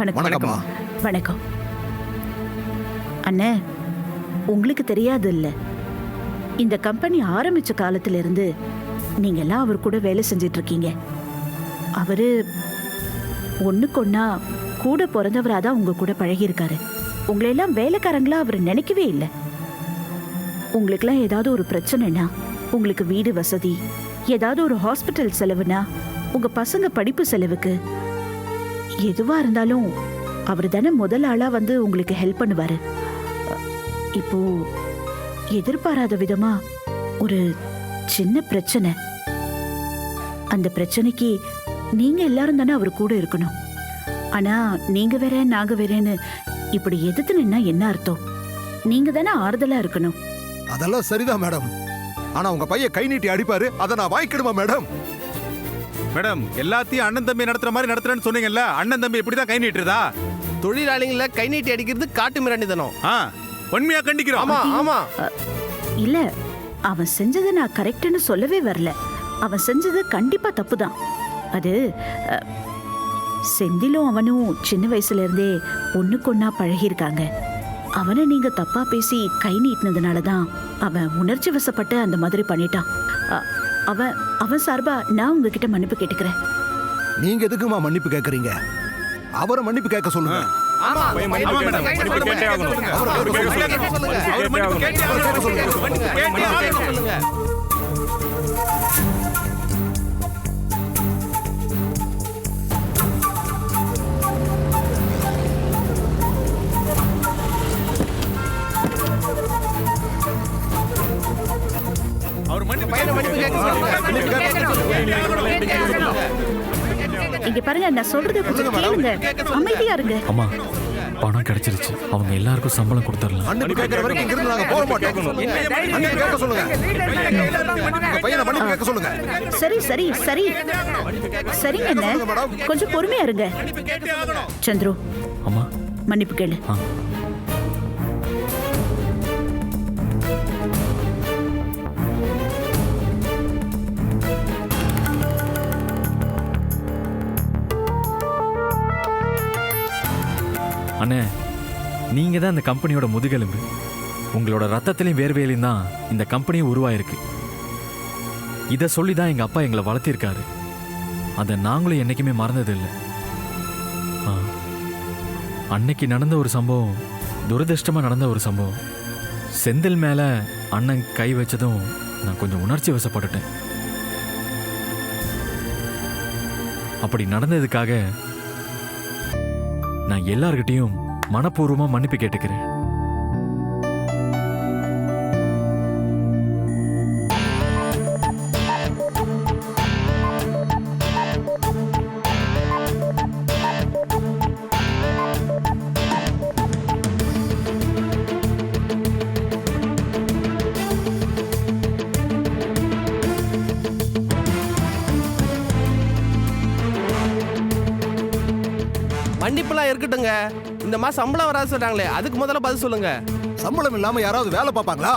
வணக்கம் வணக்கம்மா. வணக்கம். அண்ணே உங்களுக்கு தெரியாது இல்ல இந்த கம்பெனி ஆரம்பிச்ச காலத்துல இருந்து நீங்க எல்லாம் அவர் கூட வேலை செஞ்சிட்டு இருக்கீங்க அவரு ஒண்ணுக்கொன்னா கூட பிறந்தவராதான் உங்க கூட பழகியிருக்காரு. உங்களை எல்லாம் வேலைக்காரங்களா அவர் நினைக்கவே இல்லை. உங்களுக்கெல்லாம் ஏதாவது ஒரு பிரச்சனைனா உங்களுக்கு வீடு வசதி ஏதாவது ஒரு ஹாஸ்பிட்டல் செலவுனா உங்க பசங்க படிப்பு செலவுக்கு எதுவா இருந்தாலும் அவர் தானே முதல் ஆளா வந்து உங்களுக்கு ஹெல்ப் பண்ணுவாரு. இப்போ எதிர்பாராத விதமா ஒரு சின்ன பிரச்சனை. அந்த பிரச்சனைக்கு நீங்க எல்லாரும் தானே அவர் கூட இருக்கணும். ஆனா நீங்க வேற நாங்க வேறேன்னு இப்படி எதிர்த்து நின்னா என்ன அர்த்தம்? நீங்க தானே ஆறுதலா இருக்கணும். அதெல்லாம் சரிதான் மேடம் ஆனா உங்க பையன் கை நீட்டி அடிப்பாரு அதை நான் வாய்க்கிடுமா மேடம் மேடம் எல்லாத்தையும் அண்ணன் தம்பி நடத்துற மாதிரி நடத்துறேன்னு சொன்னீங்கல்ல அண்ணன் தம்பி இப்படிதான் கை நீட்டுறதா? தொழிலாளிகளை கை நீட்டி அடிக்கிறது காட்டு மிராண்டித்தனம் ஆ உண்மையா கண்டிக்கிறோம். ஆமா ஆமா. இல்ல அவன் செஞ்சது நான் கரெக்ட்னு சொல்லவே வரல. அவன் செஞ்சது கண்டிப்பா தப்புதான். அது அ, செந்திலும் அவனும் சின்ன வயசுல இருந்தே ஒண்ணுக்கொன்னா பழகியிருக்காங்க. அவனை நீங்க தப்பா பேசி கை நீட்டினதுனால தான் அவன் உணர்ச்சி வசப்பட்டு அந்த மாதிரி பண்ணிட்டான். அ, அவன் அவன் சார்பா நான் உங்ககிட்ட மன்னிப்பு கேட்டுக்கிறேன். நீங்க எதுக்குமா மன்னிப்பு கேக்குறீங்க? அவரை மன்னிப்பு கேட்க சொல்லுங்க. ஆமா. பையன் மன்னிப்பு ஆமா, நான் சொல்றதை கொஞ்சம் கேளுங்க. அமைதியா இருங்க. அம்மா பணம் கிடைச்சிருச்சு. அவங்க எல்லாருக்கும் சம்பளம் கொடுத்துடலாம். மன்னிப்பு கேட்கற வரைக்கும் இங்கிருந்து நாங்க போக மாட்டோம். கேட்க சொல்லுங்க. பையனை மன்னிப்பு கேட்க சொல்லுங்க. சரி சரி சரி. சரிங்க அண்ணே. கொஞ்சம் பொறுமையா இருங்க. சந்துரு அம்மா. மன்னிப்பு கேளு. அண்ணே நீங்கள் தான் இந்த கம்பெனியோட முதுகெலும்பு. உங்களோட ரத்தத்திலையும் வேர்வையிலையும் தான் இந்த கம்பெனியும் உருவாயிருக்கு. இதை சொல்லி தான் எங்கள் அப்பா எங்களை வளர்த்திருக்காரு. அதை நாங்களும் என்றைக்குமே மறந்ததில்லை. ஆ அன்னைக்கு நடந்த ஒரு சம்பவம் துரதிர்ஷ்டமாக நடந்த ஒரு சம்பவம். செந்தில் மேலே அண்ணன் கை வச்சதும் நான் கொஞ்சம் உணர்ச்சி வசப்பட்டுட்டேன். அப்படி நடந்ததுக்காக நான் எல்லார்கிட்டையும் மனப்பூர்வமாக மன்னிப்பு கேட்டுக்கிறேன். இருக்கட்டுங்க இந்த மாசம் சம்பளம் வராது சொல்றாங்களே அதுக்கு முதல்ல பதில் சொல்லுங்க. சம்பளம் இல்லாம யாராவது வேலை பார்ப்பாங்களா?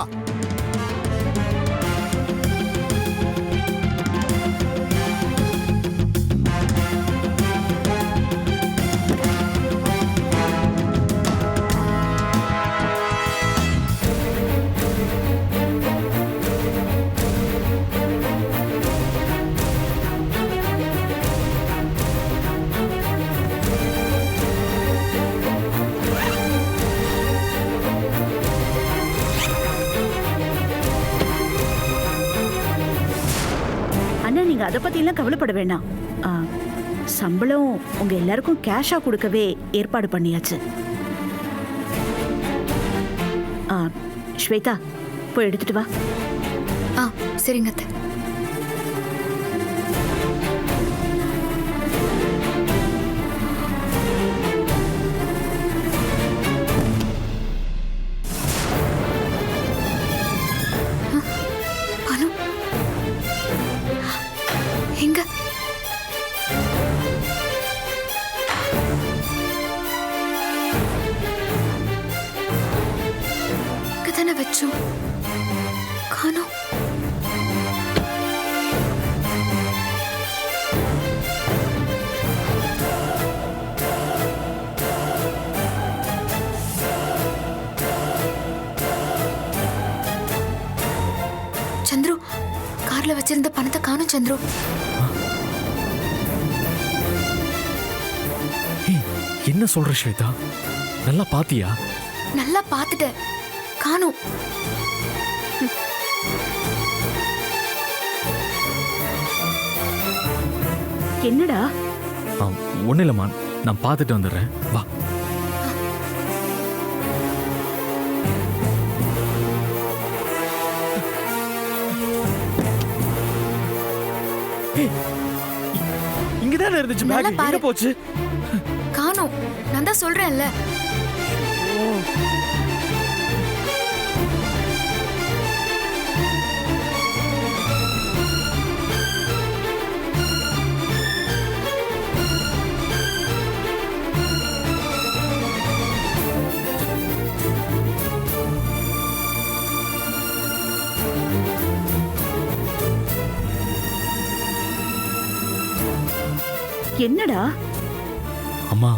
நீங்க கவலைப்பட வேணாம். ஆ, சம்பளம் உங்க எல்லாருக்கும் கேஷா கொடுக்கவே ஏற்பாடு பண்ணியாச்சு. ஆ, ஸ்வேதா போய் எடுத்துட்டு வா. ஆ சரிங்க அத்தை. ஏய், என்ன சொல்ற ஸ்வேதா? நல்லா பாத்தியா? நல்லா பார்த்துட்டேன் காணும் என்னடா? ஒன்றும் இல்லைம்மா நான் பார்த்துட்டு வந்துடுறேன். வா. இங்கதானே இருந்துச்சு நல்லா பேக். எங்க போச்சு? காணும். நான் தான் சொல்றேன்ல. என்னடா? அம்மா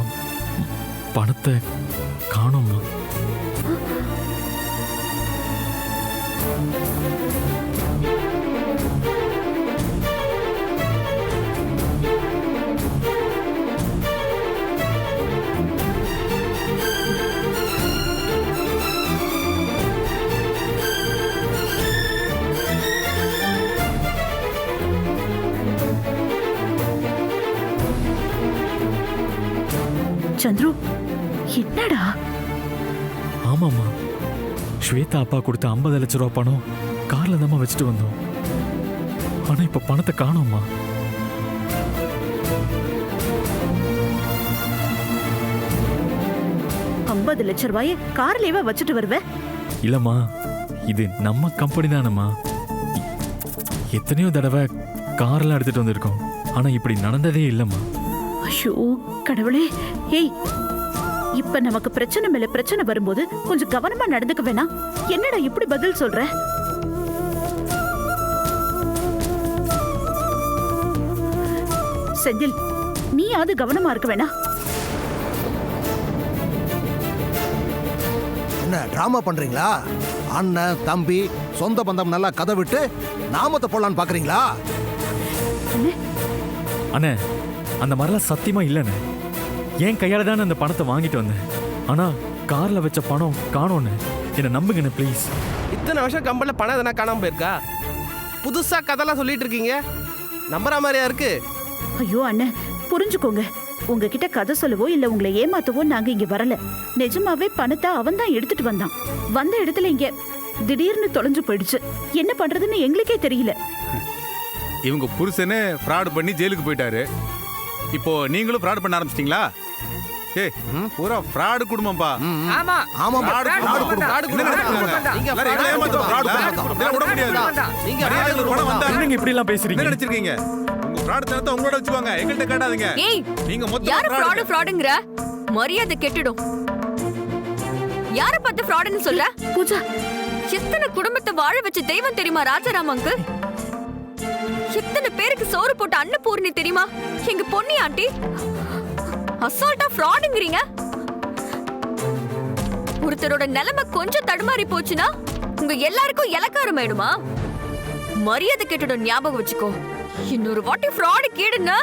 பணத்தை சந்துரு என்னடா? ஆமாம்மா. ஸ்வேதா அப்பா கொடுத்த ஐம்பது லட்ச ரூபா பணம் கார்ல தாம்மா வச்சுட்டு வந்தோம். ஆனா இப்ப பணத்தை காணோம்மா. ஐம்பது லட்ச ரூபாய கார்லயேவா வச்சுட்டு வருவ? இல்லம்மா இது நம்ம கம்பெனி தானம்மா. எத்தனையோ தடவை கார்ல எடுத்துட்டு வந்திருக்கோம். ஆனா இப்படி நடந்ததே இல்லம்மா. ஐயோ கடவுளே ஏய் இப்ப நமக்கு பிரச்சனை மேல பிரச்சனை வரும்போது கொஞ்சம் கவனமா நடந்துக்க வேணாம். என்னடா இப்படி பதில் சொல்ற? செந்தில் நீயாவது கவனமா இருக்க வேணா என்ன டிராமா பண்றீங்களா? அண்ணன் தம்பி சொந்த பந்தம் நல்லா கதை விட்டு நாமத்தை போடலான்னு பாக்குறீங்களா? அண்ணே அந்த மாதிரிலாம் சத்தியமா இல்லைண்ணே. என் கையால தானே அந்த பணத்தை வாங்கிட்டு வந்தேன். ஆனா கார்ல வச்ச பணம் காணோன்னு. என்னை நம்புங்கண்ணே ப்ளீஸ் இத்தனை வருஷம் கம்பெனில பணம் எதனா காணாம போயிருக்கா? புதுசா கதைலாம் சொல்லிட்டு இருக்கீங்க. நம்புற மாதிரியா இருக்கு? ஐயோ அண்ணன் புரிஞ்சுக்கோங்க. உங்ககிட்ட கதை சொல்லவோ இல்ல உங்களை ஏமாத்தவோ நாங்க இங்க வரல. நிஜமாவே பணத்தை அவன் தான் எடுத்துட்டு வந்தான். வந்த இடத்துல இங்க திடீர்னு தொலைஞ்சு போயிடுச்சு. என்ன பண்றதுன்னு எங்களுக்கே தெரியல. இவங்க புருஷனே ஃப்ராட் பண்ணி ஜெயிலுக்கு போயிட்டாரு. இப்போ நீங்களும் ஃப்ராட் பண்ண ஆரம்பிச்சிட்டீங்களா? ஏய் பூரா ஃப்ராடு குடும்பம்ப்பா ஆமா. ஆமா. குடும்பம். நீங்க எங்களை ஏமாத்த fraud குடும்பம். இதெல்லாம் விட முடியாது. நீங்க வந்தா இப்படி எல்லாம் என்ன பேசுறீங்க நினைச்சிருக்கீங்க? உங்க ஃப்ராட் உங்களோட வச்சுக்கோங்க. எங்கள்கிட்ட காட்டாதீங்க ஏய் நீங்க மொத்தம் யாரு fraud. ஃப்ராடு ஃப்ராடுங்கற மரியாதை கெட்டுடும். யார பார்த்து ஃப்ராடுன்னு சொல்ல? பூஜா எத்தனை குடும்பத்தை வாழ வச்ச தெய்வம் தெரியுமா ராஜாராமங்கு எத்தனை பேருக்கு சோறு போட்ட அன்னபூர்ணி தெரியுமா? எங்க பொன்னி ஆண்டி? அசால்ட்டா ஃப்ராடுங்கிறீங்க ஒருத்தரோட நிலைமை கொஞ்சம் தடுமாறி போச்சுன்னா உங்க எல்லாருக்கும் இலக்காரம் ஆயிடுமா? மரியாதை கெட்டுடும் ஞாபகம் வச்சுக்கோ. இன்னொரு வாட்டி ஃப்ராடு கீடுன்னா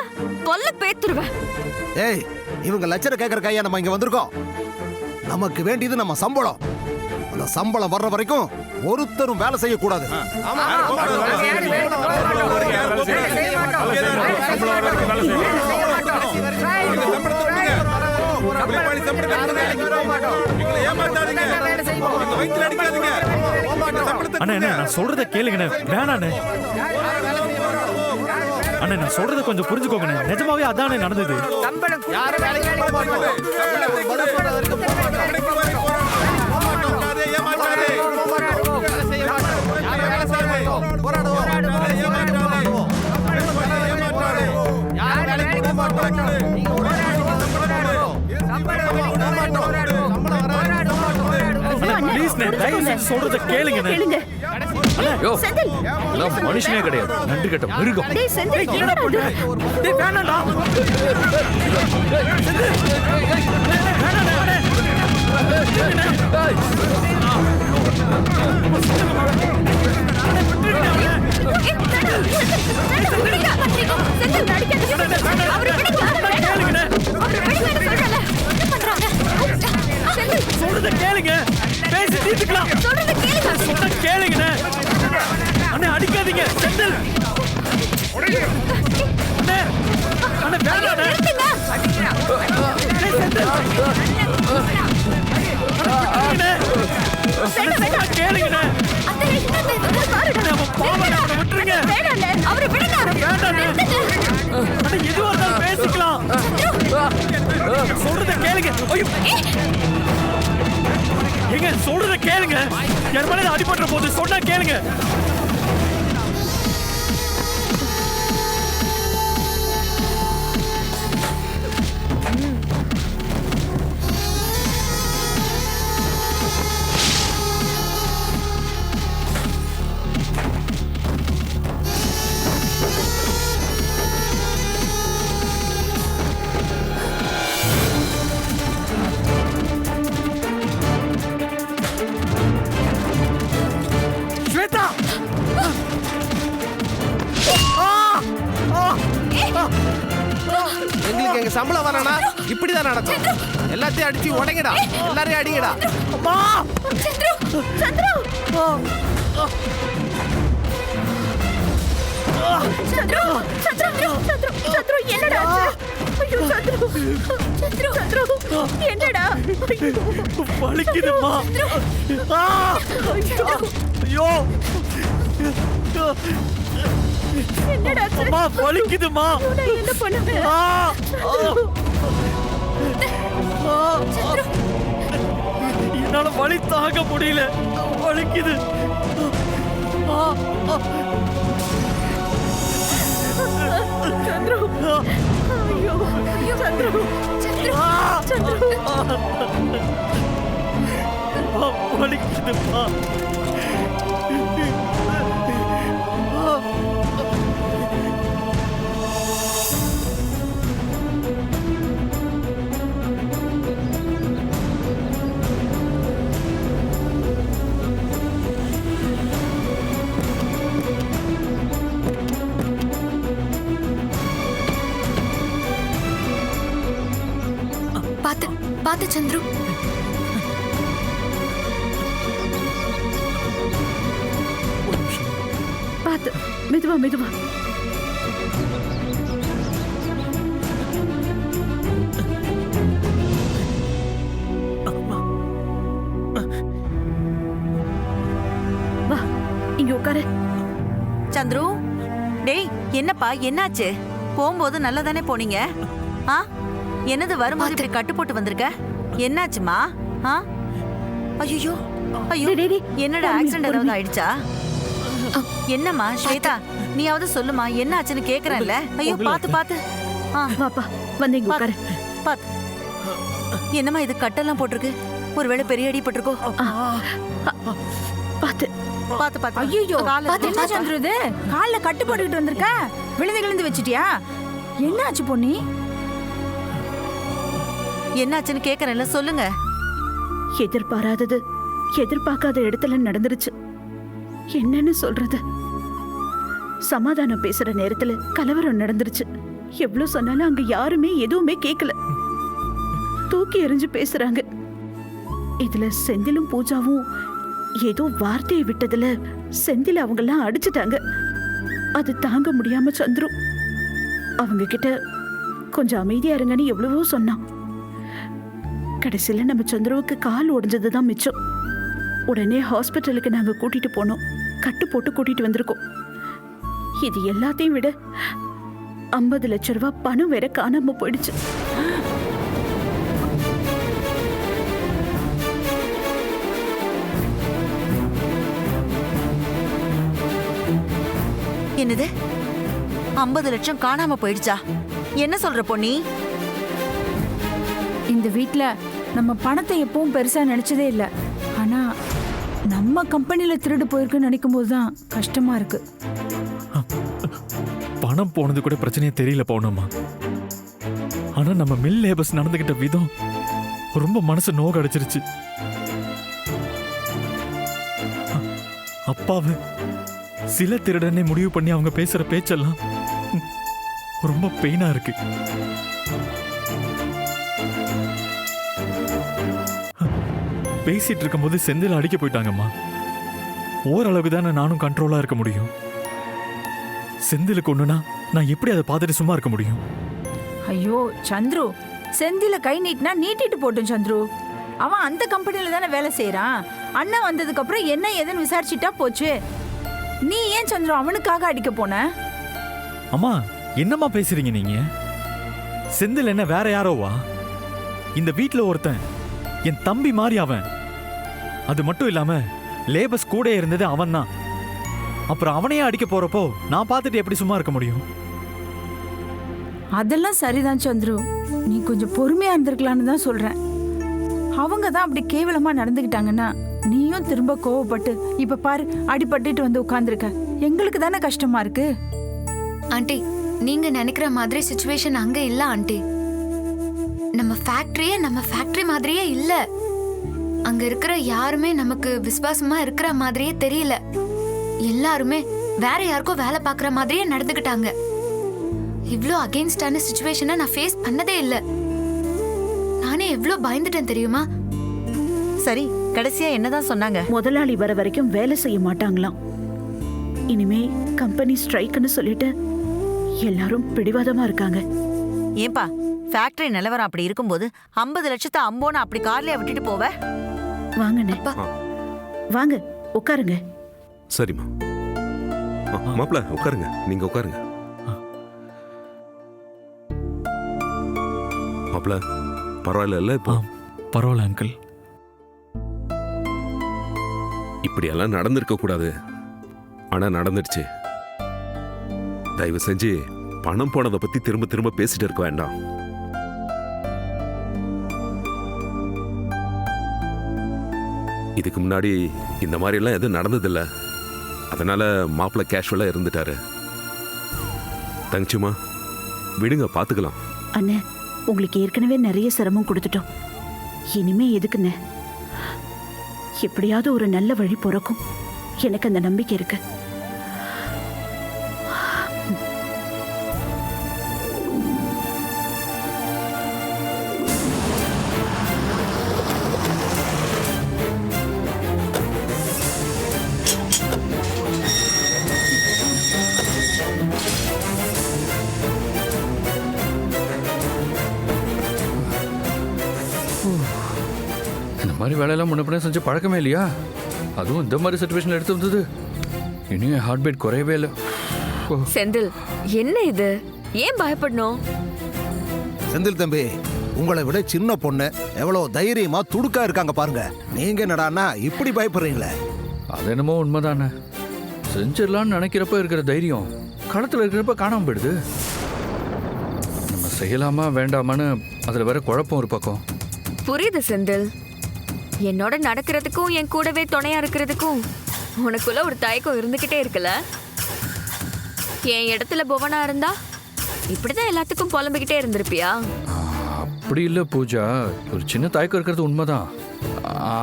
கொல்ல பேத்துருவேன். ஏய் இவங்க லட்சணம் கேட்கற கையா நம்ம இங்க வந்திருக்கோம். நமக்கு வேண்டியது நம்ம சம்பளம். அந்த சம்பளம் வர்ற வரைக்கும் ஒருத்தரும் வேலை செய்யக்கூடாது. ஆமா. அண்ணா நான் சொல்றத கேளுங்கண்ணே. வேணாண்ணே. அண்ணா நான் சொல்றத கொஞ்சம் புரிஞ்சுக்கோங்கண்ணே. நிஜமாவே அதானே நடந்தது. யாரும் வேலைக்கு போக சொல்றத கேளுங்க. யோ செந்தில். எல்லாம் மனுஷனே கிடையாது. நன்றி கட்ட மிருகம். டேய் செந்தில் என்னடா? டேய் வேணாம்டா. செந்தில், சொல்றத கேளுங்க. பேசி தீர்த்துக்கலாம். சொல்றதை கேளுங்க. சொன்னா கேளுங்கண்ணே. அண்ணே அடிக்காதீங்க. செந்தில். அண்ணே அண்ணே செந்தில். அண்ணே பாவம் அவனை விட்டுருங்க. அவரை விடுங்க. அண்ணே எதுவா இருந்தாலும் பேசிக்கலாம். சொல்றத கேளுங்க. எங்க ஏங்க சொல்றத கேளுங்க. என் மேல அடிபட்டுற போது சொன்னா கேளுங்க. சந்துரு, சந்துரு, சந்துரு, சந்துரு, என்னடா? ஐயோ, சந்துரு. சந்துரு, சந்துரு, என்னடா. வலிக்குதுமா! ஐயோ என்னடா? அம்மா வலிக்குதுமா என்ன பண்ணுவேன்! என்னால வலி தாங்க முடியல வலிக்குது! சந்துரு. ஐயோ ஐயோ சந்துரு. சந்துரு. சந்துரு வலிக்குதுப்பா பாத்து சந்துரு பார்த்து மெதுவா மெதுவா. வா இங்க உட்காரு. சந்துரு டேய் என்னப்பா என்னாச்சு? போகும்போது நல்லா தானே போனீங்க? ஆ? என்னது வரும்போது இப்படி கட்டு போட்டு வந்திருக்க? என்னாச்சுமா? ஆ? ஐயோ. ஐயோ. என்னடா ஆக்சிடென்ட் ஏதாவது. ஆயிடுச்சா? என்னம்மா ஸ்வேதா நீயாவது சொல்லுமா என்ன ஆச்சுன்னு கேக்குறேன்ல ஐயோ பாத்து பாத்து ஆ. வாப்பா வந்து இங்க உட்காரு. பாத்து என்னம்மா இது கட்டெல்லாம் போட்டிருக்கு? ஒருவேளை பெரிய அடி பட்டிருக்கோ? பார்த்து. பாத்து பாத்து ஐயோ பாத்து என்ன பாத்து. சந்துரு இது கால்ல கட்டு போட்டுக்கிட்டு வந்திருக்க? விழுந்து விழுந்து வச்சிட்டியா? என்னாச்சு பொன்னி? என்னாச்சுன்னு கேக்குறேன்ல சொல்லுங்க. எதிர்பாராதது எதிர்பார்க்காத இடத்துல நடந்துருச்சு. என்னன்னு சொல்றது? சமாதானம் பேசுற நேரத்துல கலவரம் நடந்துருச்சு. எவ்வளவு சொன்னாலும் அங்க யாருமே எதுவுமே கேட்கல தூக்கி எறிஞ்சு பேசுறாங்க. இதுல செந்திலும் பூஜாவும் ஏதோ வார்த்தையை விட்டதுல செந்தில் அவங்கெல்லாம் அடிச்சிட்டாங்க. அது தாங்க முடியாம சந்துரும். அவங்க கிட்ட கொஞ்சம் அமைதியா இருங்கன்னு எவ்வளவோ சொன்னான். கடைசியில நம்ம சந்துருவுக்கு கால் உடைஞ்சது தான் மிச்சம். உடனே ஹாஸ்பிட்டலுக்கு நாங்க கூட்டிட்டு போனோம். கட்டு போட்டு கூட்டிட்டு வந்திருக்கோம். இது எல்லாத்தையும் விட ஐம்பது லட்ச ரூபாய் பணம் வேற காணாம போயிடுச்சு. என்னது? ஐம்பது லட்சம் காணாம போயிடுச்சா? என்ன சொல்ற பொன்னி? இந்த வீட்ல நம்ம பணத்தை எப்பவும் பெருசா நினைச்சதே இல்ல. ஆனா நம்ம கம்பெனில திருடு போயிருக்குன்னு நினைக்கும் போது தான் கஷ்டமா இருக்கு. பணம் போனது கூட பிரச்சனையே தெரியல பவுனம்மா. ஆனா நம்ம மில் லேபர்ஸ் நடந்துகிட்ட விதம் ரொம்ப மனசு நோக அடிச்சிருச்சு அப்பாவை சில திருடனே முடிவு பண்ணி அவங்க பேசுற பேச்செல்லாம் ரொம்ப பெயினா இருக்கு. பேசிட்டு இருக்கும்போது செந்தில் அடிக்க போயிட்டாங்கம்மா. ஓரளவுக்கு தானே நானும் கண்ட்ரோலா இருக்க முடியும். செந்திலுக்கு ஒண்ணுனா நான் எப்படி அதை பார்த்துட்டு சும்மா இருக்க முடியும்? ஐயோ சந்துரு. செந்தில கை நீட்டினா நீட்டிட்டு போட்டும் சந்துரு. அவன் அந்த கம்பெனில தானே வேலை செய்யறான் அண்ணன் வந்ததுக்கு அப்புறம் என்ன ஏதுன்னு விசாரிச்சுட்டா போச்சு. நீ ஏன் சந்துரு அவனுக்காக அடிக்க போன? அம்மா என்னம்மா பேசுறீங்க நீங்க? செந்தில் என்ன வேற யாரோவா? இந்த வீட்ல ஒருத்தன். என் தம்பி மாதிரி அவன். அது மட்டும் இல்லாம லேபர்ஸ் கூட இருந்தது அவன் தான் அப்புறம் அவனையே அடிக்க போறப்போ நான் பார்த்துட்டு எப்படி சும்மா இருக்க முடியும்? அதெல்லாம் சரிதான் சந்துரு. நீ கொஞ்சம் பொறுமையா இருந்திருக்கலான்னு தான் சொல்றேன். அவங்க தான் அப்படி கேவலமா நடந்துக்கிட்டாங்கன்னா நீயும் திரும்ப கோவப்பட்டு இப்ப பாரு அடிபட்டுட்டு வந்து உட்கார்ந்திருக்க. எங்களுக்கு தானே கஷ்டமா இருக்கு? ஆண்டி நீங்க நினைக்கிற மாதிரி சுச்சுவேஷன் அங்க இல்ல ஆண்டி. நம்ம ஃபேக்டரியே நம்ம ஃபேக்டரி மாதிரியே இல்ல. அங்க இருக்கிற யாருமே நமக்கு விசுவாசமா இருக்கிற மாதிரியே தெரியல. எல்லாருமே வேற யாருக்கோ வேலை பார்க்குற மாதிரியே நடந்துக்கிட்டாங்க. இவ்ளோ அகெயின்ஸ்டான சுச்சுவேஷனை நான் ஃபேஸ் பண்ணதே இல்ல. நானே எவ்ளோ பயந்துட்டேன் தெரியுமா? சரி கடைசியா என்னதான் சொன்னாங்க? முதலாளி வர வரைக்கும் வேலை செய்ய மாட்டாங்களாம். இனிமே கம்பெனி ஸ்ட்ரைக்குன்னு சொல்லிட்டு எல்லாரும் பிடிவாதமா இருக்காங்க. ஏன்பா ஃபேக்டரி நிலவரம் அப்படி இருக்கும்போது ஐம்பது லட்சத்தை அம்போன்னு அப்படி கார்லயே விட்டுட்டு போவ? வாங்கண்ணே. வாங்க உட்காருங்க. சரிம்மா மாப்பிள்ள உட்காருங்க. நீங்க உட்காருங்க. மாப்பிள்ள பரவாயில்ல இப்போ? பரவாயில்ல அங்கிள் இப்படியெல்லாம் நடந்திருக்க கூடாது. ஆனா நடந்துடுச்சு. தயவு செஞ்சு பணம் போனதை பத்தி திரும்ப திரும்ப பேசிட்டு இருக்க வேண்டாம். இதுக்கு முன்னாடி இந்த மாதிரி எல்லாம் எதுவும் நடந்ததில்ல. அதனால மாப்பிள்ளை கேஷுவலா இருந்துட்டாரு. தங்கச்சிமா விடுங்க பார்த்துக்கலாம் அண்ணே உங்களுக்கு ஏற்கனவே நிறைய சிரமம் கொடுத்துட்டோம். இனிமே எதுக்குண்ணே? எப்படியாவது ஒரு நல்ல வழி பிறக்கும். எனக்கு அந்த நம்பிக்கை இருக்கு. வேலையெல்லாம் முன்ன பின்ன செஞ்ச பழக்கமே இல்லையா? அதுவும் இந்த மாதிரி சுச்சுவேஷன் எடுத்து வந்தது. இனியும் ஹார்ட் பீட் குறையவே இல்லை. ஓ. செந்தில் என்ன இது? ஏன் பயப்படணும்? செந்தில் தம்பி உங்களை விட சின்ன பொண்ணு எவ்வளவு தைரியமா துடுக்கா இருக்காங்க பாருங்க. நீங்க என்னடான்னா இப்படி பயப்படுறீங்களே. அது என்னமோ உண்மைதானே. செஞ்சிடலாம்னு நினைக்கிறப்ப இருக்கிற தைரியம் களத்தில் இருக்கிறப்ப காணாம போயிடுது. நம்ம செய்யலாமா வேண்டாமான்னு அதில் வேற குழப்பம் ஒரு பக்கம். புரியுது செந்தில். என்னோட நடக்கிறதுக்கும் என் கூடவே துணையா இருக்கிறதுக்கும் உனக்குள்ள ஒரு தயக்கம் இருந்துகிட்டே இருக்குல்ல? என் இடத்துல புவனா இருந்தா இப்படிதான் எல்லாத்துக்கும் புலம்பிக்கிட்டே இருந்திருப்பியா? அப்படி இல்லை பூஜா. ஒரு சின்ன தயக்கம் இருக்கிறது உண்மைதான்.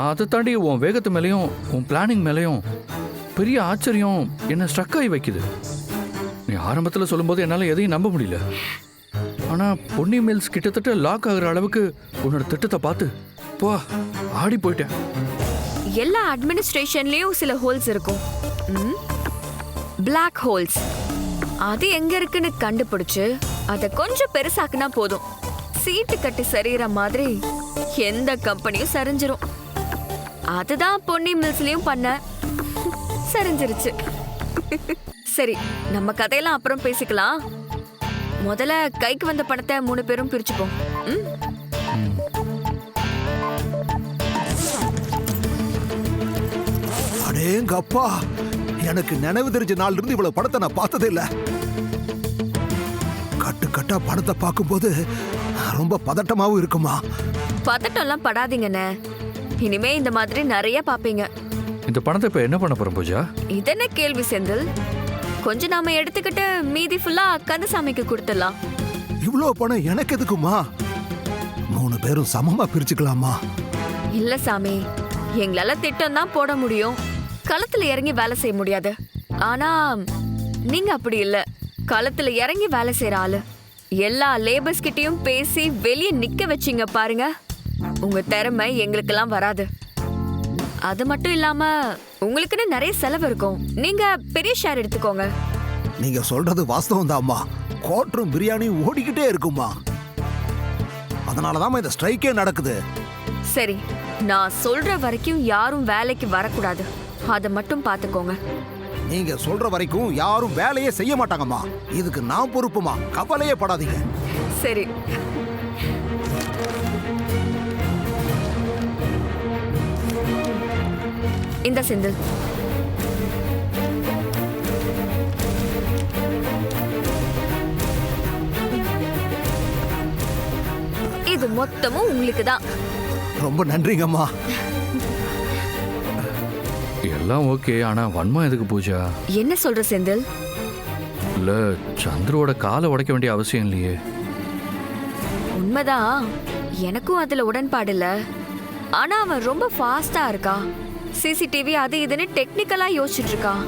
அதை தாண்டி உன் வேகத்து மேலேயும் உன் பிளானிங் மேலேயும் பெரிய ஆச்சரியம் என்னை ஸ்ட்ரக் ஆகி வைக்குது. நீ ஆரம்பத்தில் சொல்லும்போது என்னால் எதையும் நம்ப முடியல. ஆனால் பொன்னி மில்ஸ் கிட்டத்தட்ட லாக் ஆகிற அளவுக்கு உன்னோட திட்டத்தை பார்த்து அப்பா ஆடி போயிட்டேன். எல்லா அட்மினிஸ்ட்ரேஷன்லயும் சில ஹோல்ஸ் இருக்கும். பிளாக் ஹோல்ஸ் அது எங்க இருக்குன்னு கண்டுபிடிச்சு அதை கொஞ்சம் பெருசாக்குனா போதும். சீட்டு கட்டி சரியிற மாதிரி எந்த கம்பெனியும் சரிஞ்சிரும். அதுதான் பொன்னி மில்ஸ்லயும் பண்ண. சரிஞ்சிருச்சு. சரி நம்ம கதையெல்லாம் அப்புறம் பேசிக்கலாம். முதல்ல கைக்கு வந்த பணத்தை மூணு பேரும் பிரிச்சுப்போம். ம்? அடேங்க அப்பா. எனக்கு நினைவு தெரிஞ்ச நாள்ல இருந்து இவ்வளவு படத்தை நான் பார்த்ததே இல்ல. கட்டு கட்டா பணத்தை பார்க்கும்போது ரொம்ப பதட்டமாவும் இருக்குமா? பதட்டம்லாம் படாதீங்கண்ணே. இனிமே இந்த மாதிரி நிறைய பாப்பீங்க இந்த பணத்தை இப்போ என்ன பண்ண போகிறோம் பூஜா? இதென்ன கேள்வி செந்தில்? கொஞ்சம் நாம எடுத்துக்கிட்டு மீதி ஃபுல்லா கந்தசாமிக்கு கொடுத்துடலாம். இவ்வளோ பணம் எனக்கு எதுக்குமா? மூணு பேரும் சமமா பிரிச்சுக்கலாமா? இல்ல சாமி எங்களால திட்டம் தான் போட முடியும். களத்துல இறங்கி வேலை செய்ய முடியாது. ஆனா நீங்க அப்படி இல்ல. களத்துல இறங்கி வேலை செய்யற ஆளு. எல்லா லேபர்ஸ் கிட்டயும் பேசி வெளியே நிக்க வச்சீங்க பாருங்க. உங்க திறமை எங்களுக்கெல்லாம் வராது. அது மட்டும் இல்லாம உங்களுக்குன்னு நிறைய செலவு இருக்கும். நீங்க பெரிய ஷேர் எடுத்துக்கோங்க. நீங்க சொல்றது வாஸ்தவம் தான்மா. கோட்டரும் பிரியாணியும் ஓடிக்கிட்டே இருக்குமா அதனாலதான் இந்த ஸ்ட்ரைக்கே நடக்குது. சரி நான் சொல்ற வரைக்கும் யாரும் வேலைக்கு வரக்கூடாது. அதை மட்டும் பாத்துக்கோங்க நீங்க சொல்ற வரைக்கும் யாரும் வேலையே செய்ய மாட்டாங்கம்மா. இதுக்கு நான் பொறுப்புமா? கவலையே படாதீங்க. சரி. இந்த செந்தில். இது மொத்தமும் உங்களுக்கு தான் ரொம்ப நன்றிங்கம்மா. எல்லாம் ஓகே ஆனால் வன்மம் எதுக்கு பூஜா? என்ன சொல்ற செந்தில்? இல்லை சந்துருவோட காலை உடைக்க வேண்டிய அவசியம் இல்லையே. உண்மைதான். எனக்கும் அதுல உடன்பாடு இல்ல. ஆனா அவன் ரொம்ப ஃபாஸ்டா இருக்கா. சிசிடிவி அது இதுன்னு டெக்னிக்கலா யோசிச்சுட்டு இருக்கான்.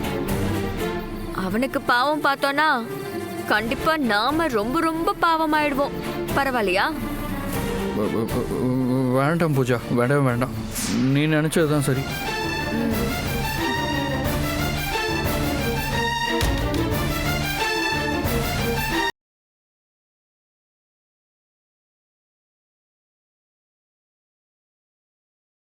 அவனுக்கு பாவம் பார்த்தோன்னா கண்டிப்பா நாம ரொம்ப ரொம்ப பாவம் ஆயிடுவோம் பரவாயில்லையா வேண்டாம் பூஜா வேண்டாம் வேண்டாம். நீ நினச்சது தான் சரி.